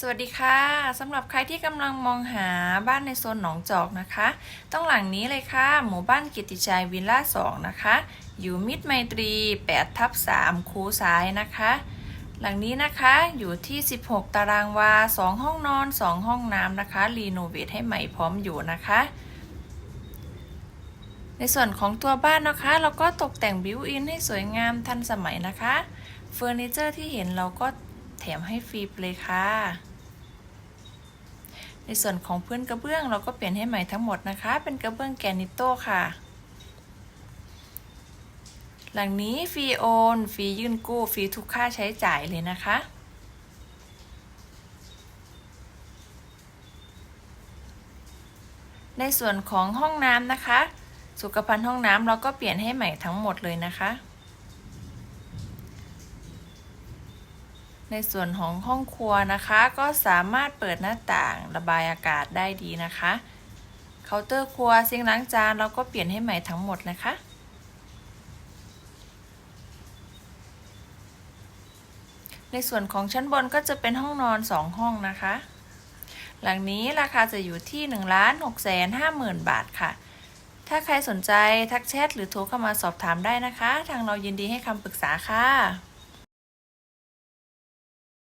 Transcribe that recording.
สวัสดีค่ะสำหรับใครที่กำลังมองหาบ้านในโซนหนองจอกนะคะ ต้องหลังนี้เลยค่ะ หมู่บ้านกิติชัยวิลล่า2นะคะ อยู่มิตรไมตรี 8 ทับ3คูซ้ายนะคะ หลังนี้นะคะอยู่ที่ 16 ตารางวา 2 ห้องนอน 2 ห้องน้ำนะคะ รีโนเวทให้ใหม่พร้อมอยู่นะคะ ในส่วนของตัวบ้านนะคะ เราก็ตกแต่งบิวอินให้สวยงามทันสมัยนะคะ เฟอร์นิเจอร์ที่เห็นเราก็ แถมให้ฟรีเลยค่ะ ในส่วนของพื้นกระเบื้องเราก็เปลี่ยนให้ใหม่ทั้งหมดนะคะ เป็นกระเบื้องแกรนิโต้ค่ะ หลังนี้ฟรีโอนฟรียื่นกู้ฟรีทุกค่าใช้จ่ายเลยนะคะในส่วนของห้องน้ำนะคะ สุขภัณฑ์ห้องน้ำเราก็เปลี่ยนให้ใหม่ทั้งหมดเลยนะคะ ในส่วนของห้องครัวนะคะ ก็สามารถเปิดหน้าต่างระบายอากาศได้ดีนะคะเคาน์เตอร์ครัวซิงล้างจานเราก็เปลี่ยนให้ใหม่ทั้งหมดนะคะ ในส่วนของชั้นบนก็จะเป็นห้องนอน 2 ห้องนะคะ หลังนี้ราคาจะอยู่ที่ 1 6 5 0 0 0 0 บาทค่ะ ถ้าใครสนใจทักแชทหรือโทรเข้ามาสอบถามได้นะคะ ทางเรายินดีให้คำปรึกษาค่ะ